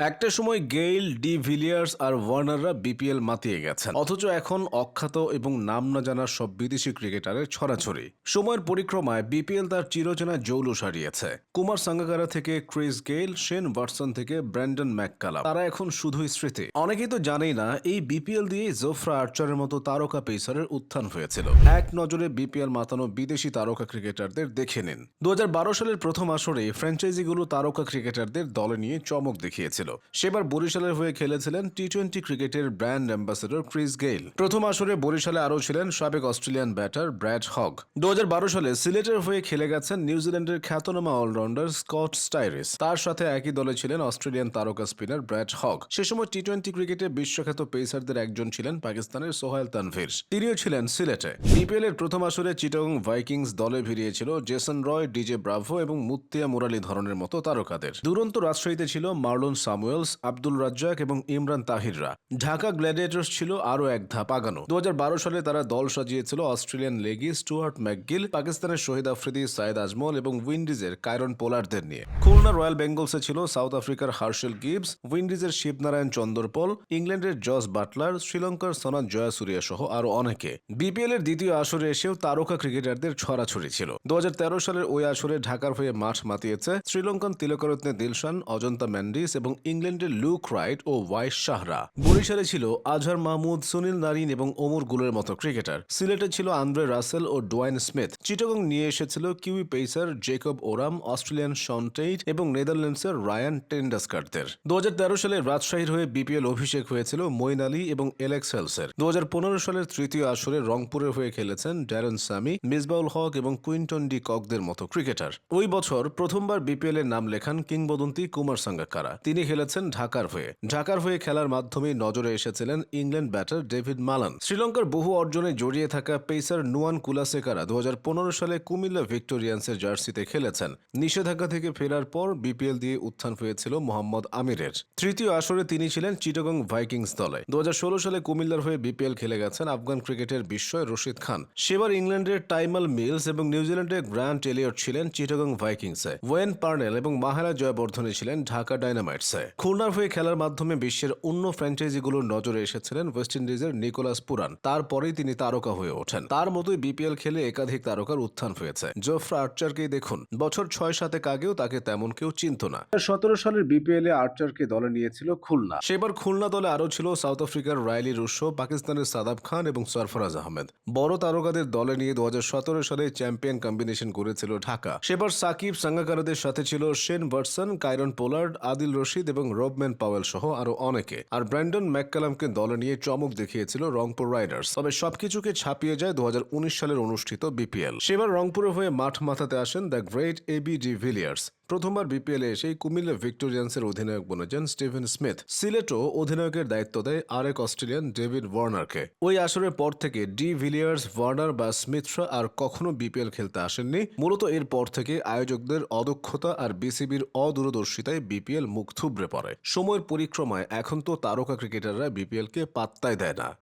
একটা সময় Gayle, de Villiers আর ওয়ার্নাররা বিপিএল মাতিয়ে গেছেন। অথচ এখন অখ্যাত এবং নাম না জানা সব বিদেশি ক্রিকেটারের ছড়াছড়ি। সময়ের পরিক্রমায় বিপিএল তার চিরচেনা জৌলুস হারিয়েছে কুমার সাঙ্গাকারা থেকে ক্রিস গেইল, শেন ওয়াটসন থেকে ব্র্যান্ডন ম্যাককালাম। তারা এখন শুধুই স্মৃতি। অনেকেই তো জানেই না, এই বিপিএল দিয়ে জোফরা আর্চারের মতো তারকা পেসারের উত্থান হয়েছিল। এক নজরে বিপিএল মাতানো বিদেশি তারকা ক্রিকেটারদের দেখে নিন। দু হাজার বারো সালের প্রথম আসরে ফ্র্যাঞ্চাইজিগুলো তারকা ক্রিকেটারদের দলে নিয়ে চমক দেখিয়েছিল। সেবার বরিশালের হয়ে খেলেছিলেন টি টোয়েন্টি ক্রিকেটের ব্র্যান্ড অ্যাম্বাসেডর ক্রিস গেইল। প্রথম আসরে বরিশালে আরও ছিলেন সাবেক অস্ট্রেলিয়ান ব্যাটার ব্র্যাড হগ। দু সালে সিলেটের হয়ে খেলে গেছেন নিউজিল্যান্ডের খ্যাতনামা অলরাউন্ডার স্কট স্টাইরিস। তার সাথে একই দলে ছিলেন অস্ট্রেলিয়ান তারকা স্পিনার ব্র্যাড হগ। সে সময় টি টোয়েন্টি ক্রিকেটে বিশ্বখ্যাত পেসারদের একজন ছিলেন পাকিস্তানের সোহেল তানভীর। তিনিও ছিলেন সিলেটে। বিপিএল এর প্রথম আসরে চিটং ভাইকিংস দলে ভিড়িয়েছিল জেসন রয়, ডিজে ব্রাভো এবং মুত্তিয়া মুরালি ধরনের মতো তারকাদের। দুরন্ত রাজশাহীতে ছিল মার্লন সামুয়েলস, আব্দুল রাজ্জাক এবং ইমরান তাহিররা। ঢাকা গ্ল্যাডিয়েটর্স ছিল আরও এক ধাপ আগানো। দু সালে তারা দল সাজিয়েছিল অস্ট্রেলিয়ান লেগি স্টুয়ার্ট ম্যাকগিল, পাকিস্তানের শহীদ আফ্রিদি সাইদ আজমল এবং উইন্ডিজের কায়রন পোলারদের নিয়ে। খুলনা রয়্যাল বেঙ্গলসে ছিল সাউথ আফ্রিকার হার্শেল গিবস, উইন্ডিজের শিবনারায়ণ চন্দরপল, ইংল্যান্ডের জস বাটলার, শ্রীলঙ্কার সনাত জয়াসুরিয়া সহ আরও অনেকে। বিপিএল এর দ্বিতীয় আসরে এসেও তারকা ক্রিকেটারদের ছড়াছড়ি ছিল। দু হাজার তেরো সালের ওই আসরে ঢাকার হয়ে মাঠ মাতিয়েছে শ্রীলঙ্কান তিলকরত্নে দিলশান, অজন্তা ম্যান্ডিস এবং ইংল্যান্ডের লুক রাইট ও ওয়াইস শাহরা। বরিশালে ছিল আজহার মাহমুদ, সুনীল নারিন এবং ওমর গুলের মতো ক্রিকেটার। সিলেটে ছিল আন্দ্রে রাসেল ও ডোয়াইন স্মিথ। চিটাগং নিয়ে এসেছিল Kiwi pacer Jacob Oram, Australian Shaun Tait এবং নেদারল্যান্ডসের রায়ান টেন্ডাসকারদের। দু সালে রাজশাহীর হয়ে বিপিএল অভিষেক হয়েছিল মইন আলী এবং এলেক্স হেলসের। দু হাজার পনেরো সালের তৃতীয় আসরে রংপুরের হয়ে খেলেছেন ড্যারেন সামি, মিসবাউল হক এবং কুইন্টন ডি ককদের মতো ক্রিকেটার। ওই বছর প্রথমবার বিপিএল এর নাম লেখান কিংবদন্তি কুমার সাঙ্গাকারা। তিনি খেলেছেন ঢাকার হয়ে। ঢাকার হয়ে খেলার মাধ্যমে নজরে এসেছিলেন ইংল্যান্ড ব্যাটার ডেভিড মালান। শ্রীলঙ্কার বহু অর্জনে জড়িয়ে থাকা পেসার নুয়ান কুলাসেকারা দু হাজার পনেরো সালে কুমিল্লা ভিক্টোরিয়ান্সের জার্সিতে খেলেছেন। নিষেধাজ্ঞা থেকে ফেরার পর বিপিএল দিয়ে উত্থান হয়েছিল মোহাম্মদ আমিরের। তৃতীয় আসরে তিনি ছিলেন চিটাগং ভাইকিংস দলে। দু হাজার ষোলো সালে কুমিল্লার হয়ে বিপিএল খেলে গেছেন আফগান ক্রিকেটের বিস্ময় রশিদ খান। সেবার ইংল্যান্ডের টাইমাল মিলস এবং নিউজিল্যান্ডের গ্র্যান্ড এলিয়ট ছিলেন চিটাগং ভাইকিংসে। ওয়েন পার্নেল এবং মাহারা জয়বর্ধনে ছিলেন ঢাকা ডাইনামাইটসে খুলনার হয়ে খেলার মাধ্যমে বিশ্বের অন্য ফ্র্যাঞ্চাইজিগুলোর নজরে এসেছিলেন ওয়েস্ট ইন্ডিজের নিকোলাস পুরান। তারপরেই তিনি তারকা হয়ে ওঠেন। তার মতোই বিপিএল খেলে একাধিক তারকার উত্থান হয়েছে। জোফ্রা আর্চারকেই দেখুন, বছর ছয় সাতেক আগেও তাকে তেমন কেউ চিনত না। সতেরো সালের বিপিএল এ আর্চারকে দলে নিয়েছিল খুলনা। সেবার খুলনা দলে আরও ছিল সাউথ আফ্রিকার রাইলি রুশো, পাকিস্তানের সাদাব খান এবং সরফরাজ আহমেদ। বড় তারকাদের দলে নিয়ে দু হাজার সতেরো সালে চ্যাম্পিয়ন কম্বিনেশন করেছিল ঢাকা। সেবার সাকিব সাঙ্গাকারাদের সাথে ছিল Shane Watson, Kieron Pollard, Adil Rashid এবং রবম্যান পাওয়েল সহ আরও অনেকে। আর ব্র্যান্ডন ম্যাককালামকে দলে নিয়ে চমক দেখিয়েছিল রংপুর রাইডার্স। তবে সবকিছুকে ছাপিয়ে যায় দু হাজার উনিশ সালের অনুষ্ঠিত বিপিএল। সেবার রংপুরে হয়ে মাঠ মাথাতে আসেন the great AB de Villiers. প্রথমবার বিপিএল এসেই কুমিল্লা ভিক্টোরিয়ান্সের অধিনায়ক বনেছেন স্টিভেন স্মিথ। সিলেটও অধিনায়কের দায়িত্ব দেয় আরেক অস্ট্রেলিয়ান ডেভিড ওয়ার্নারকে। ওই আসরের পর থেকে ডি ভিলিয়ার্স, ওয়ার্নার বা স্মিথরা আর কখনো বিপিএল খেলতে আসেননি। মূলত এর পর থেকে আয়োজকদের অদক্ষতা আর বিসিবির অদূরদর্শিতায় বিপিএল মুখ থুবড়ে পড়ে। সময়ের পরিক্রমায় এখন তো তারকা ক্রিকেটাররা বিপিএলকে পাত্তাই দেয় না।